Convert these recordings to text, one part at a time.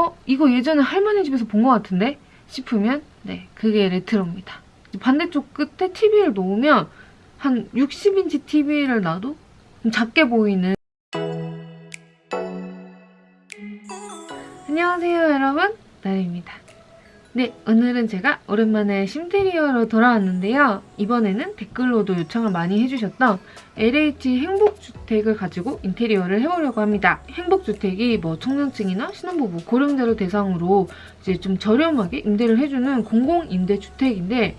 어? 이거 예전에 할머니 집에서 본 것 같은데? 싶으면 네, 그게 레트로입니다. 반대쪽 끝에 TV를 놓으면 한 60인치 TV를 놔도 좀 작게 보이는 안녕하세요 여러분 나래입니다. 네 오늘은 제가 오랜만에 심테리어로 돌아왔는데요. 이번에는 댓글로도 요청을 많이 해주셨던 LH 행복주택을 가지고 인테리어를 해보려고 합니다. 행복주택이 뭐 청년층이나 신혼부부, 고령자를 대상으로 이제 좀 저렴하게 임대를 해주는 공공임대주택인데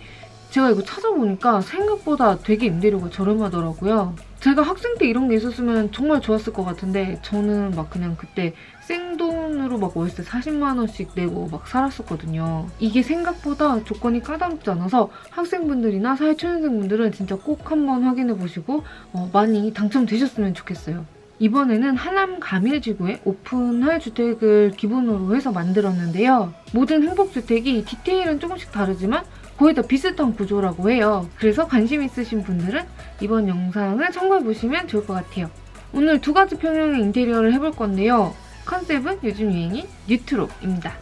제가 이거 찾아보니까 생각보다 되게 임대료가 저렴하더라고요. 제가 학생 때 이런 게 있었으면 정말 좋았을 것 같은데 저는 막 그냥 그때 생돈으로 막 월세 40만 원씩 내고 막 살았었거든요. 이게 생각보다 조건이 까다롭지 않아서 학생분들이나 사회초년생분들은 진짜 꼭 한번 확인해 보시고 어, 많이 당첨되셨으면 좋겠어요. 이번에는 하남 가밀지구에 오픈할 주택을 기본으로 해서 만들었는데요. 모든 행복주택이 디테일은 조금씩 다르지만 거의 다 비슷한 구조라고 해요. 그래서 관심 있으신 분들은 이번 영상을 참고해 보시면 좋을 것 같아요. 오늘 두 가지 평형의 인테리어를 해볼 건데요. 컨셉은 요즘 유행인 뉴트로입니다.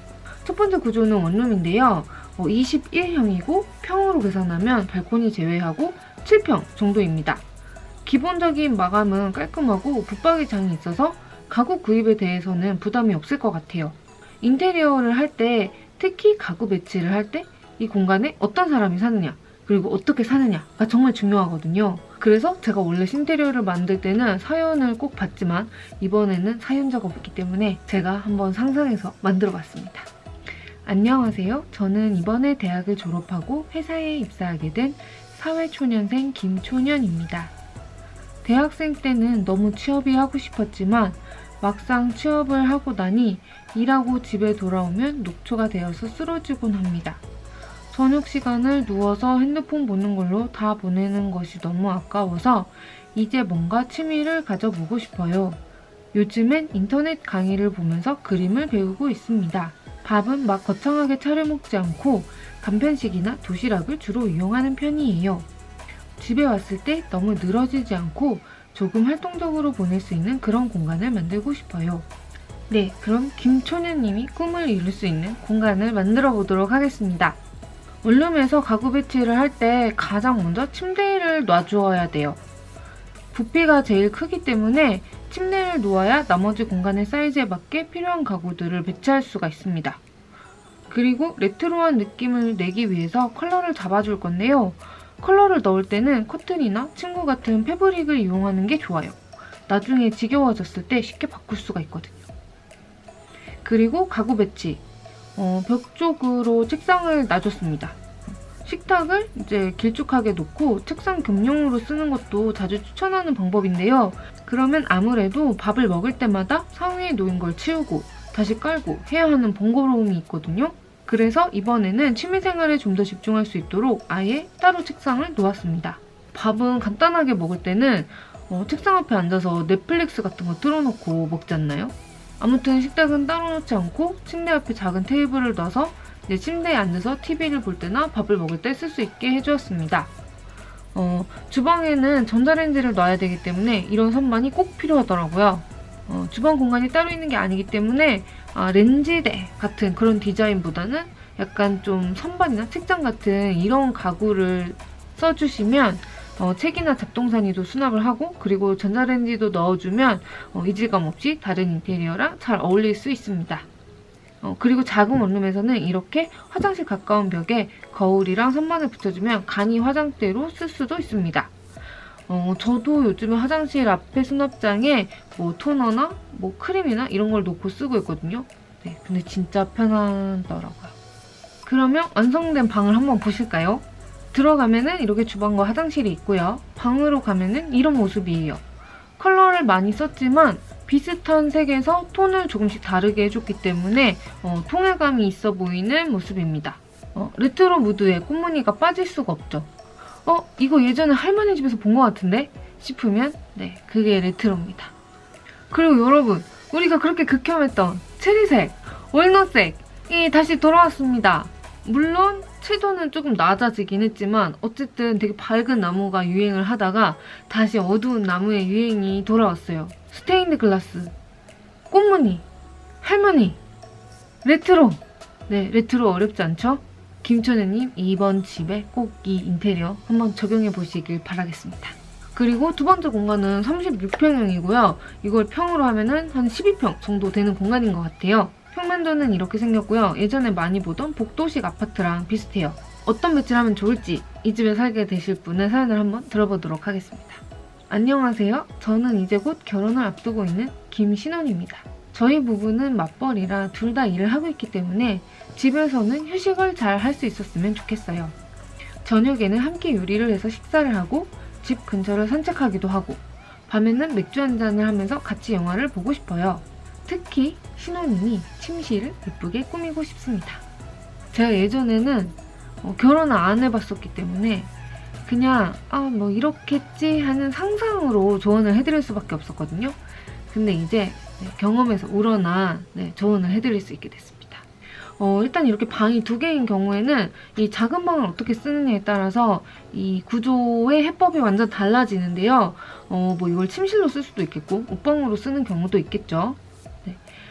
첫 번째 구조는 원룸인데요. 21형이고 평으로 계산하면 발코니 제외하고 7평 정도입니다. 기본적인 마감은 깔끔하고 붙박이 장이 있어서 가구 구입에 대해서는 부담이 없을 것 같아요. 인테리어를 할 때 특히 가구 배치를 할 때 이 공간에 어떤 사람이 사느냐 그리고 어떻게 사느냐가 정말 중요하거든요. 그래서 제가 원래 신테리어를 만들 때는 사연을 꼭 받지만 이번에는 사연자가 없기 때문에 제가 한번 상상해서 만들어 봤습니다. 안녕하세요. 저는 이번에 대학을 졸업하고 회사에 입사하게 된 사회초년생 김초년입니다. 대학생 때는 너무 취업이 하고 싶었지만 막상 취업을 하고 나니 일하고 집에 돌아오면 녹초가 되어서 쓰러지곤 합니다. 저녁 시간을 누워서 핸드폰 보는 걸로 다 보내는 것이 너무 아까워서 이제 뭔가 취미를 가져보고 싶어요. 요즘엔 인터넷 강의를 보면서 그림을 배우고 있습니다. 밥은 막 거창하게 차려 먹지 않고 간편식이나 도시락을 주로 이용하는 편이에요. 집에 왔을 때 너무 늘어지지 않고 조금 활동적으로 보낼 수 있는 그런 공간을 만들고 싶어요. 네, 그럼 김초년님이 꿈을 이룰 수 있는 공간을 만들어 보도록 하겠습니다. 원룸에서 가구 배치를 할 때 가장 먼저 침대를 놔주어야 돼요. 부피가 제일 크기 때문에 침대를 놓아야 나머지 공간의 사이즈에 맞게 필요한 가구들을 배치할 수가 있습니다. 그리고 레트로한 느낌을 내기 위해서 컬러를 잡아줄 건데요. 컬러를 넣을 때는 커튼이나 친구 같은 패브릭을 이용하는 게 좋아요. 나중에 지겨워졌을 때 쉽게 바꿀 수가 있거든요. 그리고 가구 배치. 어, 벽 쪽으로 책상을 놔줬습니다. 식탁을 이제 길쭉하게 놓고 책상 겸용으로 쓰는 것도 자주 추천하는 방법인데요. 그러면 아무래도 밥을 먹을 때마다 상위에 놓인 걸 치우고 다시 깔고 해야 하는 번거로움이 있거든요. 그래서 이번에는 취미생활에 좀 더 집중할 수 있도록 아예 따로 책상을 놓았습니다. 밥은 간단하게 먹을 때는 어, 책상 앞에 앉아서 넷플릭스 같은 거 틀어놓고 먹지 않나요? 아무튼 식탁은 따로 놓지 않고 침대 앞에 작은 테이블을 놔서 이제 침대에 앉아서 TV를 볼 때나 밥을 먹을 때 쓸 수 있게 해주었습니다. 어, 주방에는 전자레인지를 놔야 되기 때문에 이런 선반이 꼭 필요하더라고요. 어, 주방 공간이 따로 있는 게 아니기 때문에 아, 렌지대 같은 그런 디자인보다는 약간 좀 선반이나 책장 같은 이런 가구를 써주시면 어, 책이나 잡동사니도 수납을 하고 그리고 전자레인지도 넣어주면 어, 이질감 없이 다른 인테리어랑 잘 어울릴 수 있습니다. 어, 그리고 작은 원룸에서는 이렇게 화장실 가까운 벽에 거울이랑 선반을 붙여주면 간이 화장대로 쓸 수도 있습니다. 어, 저도 요즘에 화장실 앞에 수납장에 뭐 토너나 뭐 크림이나 이런 걸 놓고 쓰고 있거든요. 네, 근데 진짜 편하더라고요. 그러면 완성된 방을 한번 보실까요? 들어가면은 이렇게 주방과 화장실이 있고요. 방으로 가면은 이런 모습이에요. 컬러를 많이 썼지만 비슷한 색에서 톤을 조금씩 다르게 해줬기 때문에 어, 통일감이 있어 보이는 모습입니다. 어, 레트로 무드에 꽃무늬가 빠질 수가 없죠. 어, 이거 예전에 할머니 집에서 본 것 같은데? 싶으면 네, 그게 레트로입니다. 그리고 여러분, 우리가 그렇게 극혐했던 체리색, 월넛색이 다시 돌아왔습니다. 물론 채도는 조금 낮아지긴 했지만 어쨌든 되게 밝은 나무가 유행을 하다가 다시 어두운 나무의 유행이 돌아왔어요. 스테인드 글라스, 꽃무늬, 할머니. 레트로! 네, 레트로 어렵지 않죠? 김천우님 이번 집에 꼭 이 인테리어 한번 적용해 보시길 바라겠습니다. 그리고 두 번째 공간은 36평형이고요. 이걸 평으로 하면은 한 12평 정도 되는 공간인 것 같아요. 평면도는 이렇게 생겼고요. 예전에 많이 보던 복도식 아파트랑 비슷해요. 어떤 배치를 하면 좋을지 이 집에 살게 되실 분의 사연을 한번 들어보도록 하겠습니다. 안녕하세요. 저는 이제 곧 결혼을 앞두고 있는 김신원입니다. 저희 부부는 맞벌이라 둘 다 일을 하고 있기 때문에 집에서는 휴식을 잘 할 수 있었으면 좋겠어요. 저녁에는 함께 요리를 해서 식사를 하고 집 근처를 산책하기도 하고 밤에는 맥주 한 잔을 하면서 같이 영화를 보고 싶어요. 특히 신혼이니 침실을 예쁘게 꾸미고 싶습니다. 제가 예전에는 어, 결혼을 안 해봤었기 때문에 그냥 아 뭐 이렇겠지 하는 상상으로 조언을 해드릴 수밖에 없었거든요. 근데 이제 네, 경험에서 우러나 네, 조언을 해드릴 수 있게 됐습니다. 어, 일단 이렇게 방이 두 개인 경우에는 이 작은 방을 어떻게 쓰느냐에 따라서 이 구조의 해법이 완전 달라지는데요. 어, 뭐 이걸 침실로 쓸 수도 있겠고 옷방으로 쓰는 경우도 있겠죠.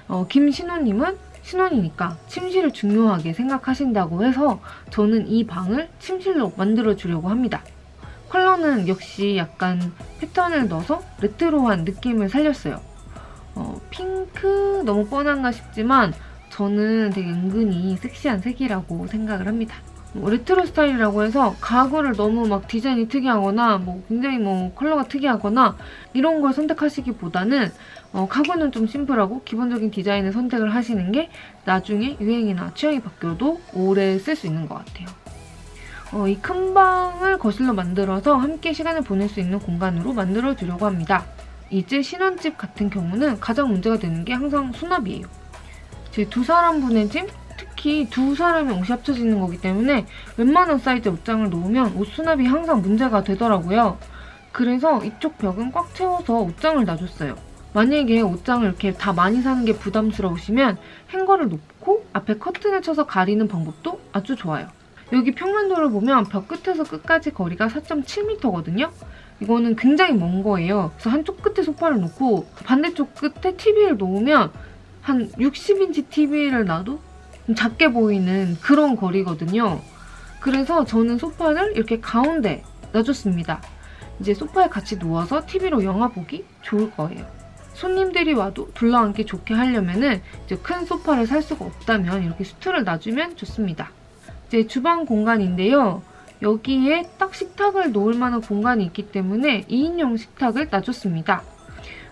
네. 어, 김신호님은 신혼이니까 침실을 중요하게 생각하신다고 해서 저는 이 방을 침실로 만들어 주려고 합니다. 컬러는 역시 약간 패턴을 넣어서 레트로한 느낌을 살렸어요. 어, 핑크 너무 뻔한가 싶지만 저는 되게 은근히 섹시한 색이라고 생각을 합니다. 뭐 레트로 스타일이라고 해서 가구를 너무 막 디자인이 특이하거나 뭐 굉장히 뭐 컬러가 특이하거나 이런 걸 선택하시기보다는 어, 가구는 좀 심플하고 기본적인 디자인을 선택을 하시는 게 나중에 유행이나 취향이 바뀌어도 오래 쓸 수 있는 것 같아요. 어, 이 큰 방을 거실로 만들어서 함께 시간을 보낼 수 있는 공간으로 만들어 주려고 합니다. 이제 신혼집 같은 경우는 가장 문제가 되는 게 항상 수납이에요. 제 두 사람 분의 짐, 특히 두 사람의 옷이 합쳐지는 거기 때문에 웬만한 사이즈 옷장을 놓으면 옷 수납이 항상 문제가 되더라고요. 그래서 이쪽 벽은 꽉 채워서 옷장을 놔줬어요. 만약에 옷장을 이렇게 다 많이 사는 게 부담스러우시면 행거를 놓고 앞에 커튼을 쳐서 가리는 방법도 아주 좋아요. 여기 평면도를 보면 벽 끝에서 끝까지 거리가 4.7m거든요. 이거는 굉장히 먼 거예요. 그래서 한쪽 끝에 소파를 놓고 반대쪽 끝에 TV를 놓으면 한 60인치 TV를 놔도 좀 작게 보이는 그런 거리거든요. 그래서 저는 소파를 이렇게 가운데 놔줬습니다. 이제 소파에 같이 누워서 TV로 영화 보기 좋을 거예요. 손님들이 와도 둘러앉기 좋게 하려면은 이제 큰 소파를 살 수가 없다면 이렇게 스툴을 놔주면 좋습니다. 이제 주방 공간인데요. 여기에 딱 식탁을 놓을 만한 공간이 있기 때문에 2인용 식탁을 놔줬습니다.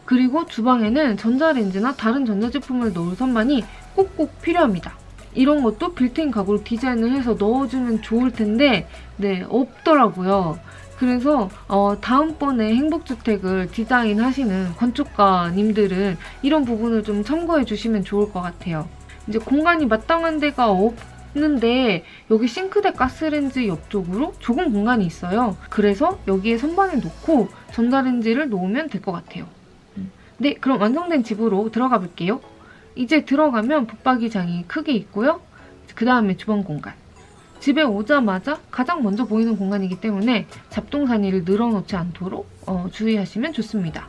그리고 주방에는 전자레인지나 다른 전자제품을 넣을 선반이 꼭꼭 필요합니다. 이런 것도 빌트인 가구로 디자인을 해서 넣어주면 좋을 텐데 네 없더라고요. 그래서 어, 다음번에 행복주택을 디자인하시는 건축가님들은 이런 부분을 좀 참고해 주시면 좋을 것 같아요. 이제 공간이 마땅한 데가 없는데 여기 싱크대 가스레인지 옆쪽으로 좁은 공간이 있어요. 그래서 여기에 선반을 놓고 전자레인지를 놓으면 될 것 같아요. 음. 네, 그럼 완성된 집으로 들어가 볼게요. 이제 들어가면 붙박이장이 크게 있고요. 그 다음에 주방 공간. 집에 오자마자 가장 먼저 보이는 공간이기 때문에 잡동사니를 늘어놓지 않도록 어, 주의하시면 좋습니다.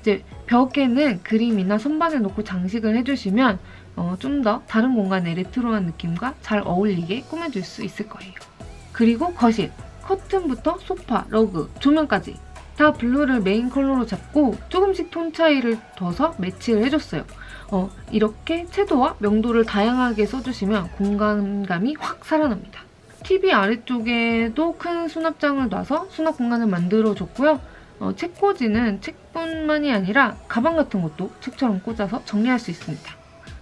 이제 벽에는 그림이나 선반을 놓고 장식을 해주시면 어, 좀 더 다른 공간의 레트로한 느낌과 잘 어울리게 꾸며줄 수 있을 거예요. 그리고 거실, 커튼부터 소파, 러그, 조명까지 다 블루를 메인 컬러로 잡고 조금씩 톤 차이를 둬서 매치를 해줬어요. 어, 이렇게 채도와 명도를 다양하게 써주시면 공간감이 확 살아납니다. TV 아래쪽에도 큰 수납장을 놔서 수납 공간을 만들어줬고요. 어, 책꽂이는 책뿐만이 아니라 가방 같은 것도 책처럼 꽂아서 정리할 수 있습니다.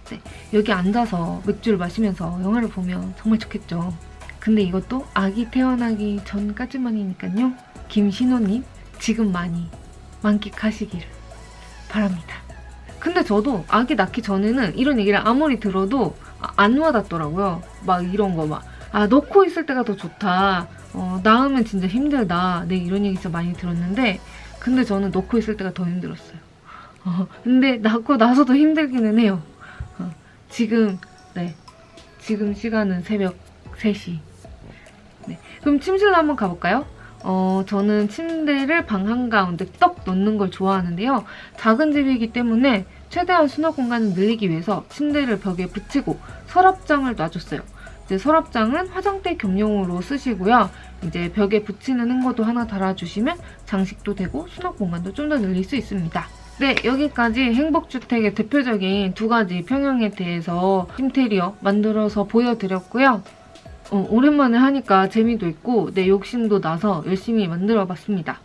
네, 여기 앉아서 맥주를 마시면서 영화를 보면 정말 좋겠죠. 근데 이것도 아기 태어나기 전까지만이니까요. 김신호님 지금 많이 만끽하시기를 바랍니다. 근데 저도 아기 낳기 전에는 이런 얘기를 아무리 들어도 아- 안 와닿더라고요. 막 이런 거 막. 아, 넣고 있을 때가 더 좋다. 어, 낳으면 진짜 힘들다. 네, 이런 얘기 진짜 많이 들었는데, 근데 저는 넣고 있을 때가 더 힘들었어요. 어, 근데 낳고 나서도 힘들기는 해요. 어, 지금, 네. 지금 시간은 새벽 3시. 네. 그럼 침실로 한번 가볼까요? 어, 저는 침대를 방 한가운데 떡 넣는 걸 좋아하는데요. 작은 집이기 때문에 최대한 수납 공간을 늘리기 위해서 침대를 벽에 붙이고 서랍장을 놔줬어요. 이제 서랍장은 화장대 겸용으로 쓰시고요. 이제 벽에 붙이는 행거도 하나 달아주시면 장식도 되고 수납 공간도 좀 더 늘릴 수 있습니다. 네, 여기까지 행복주택의 대표적인 두 가지 평형에 대해서 인테리어 만들어서 보여드렸고요. 어, 오랜만에 하니까 재미도 있고 내 욕심도 나서 열심히 만들어 봤습니다.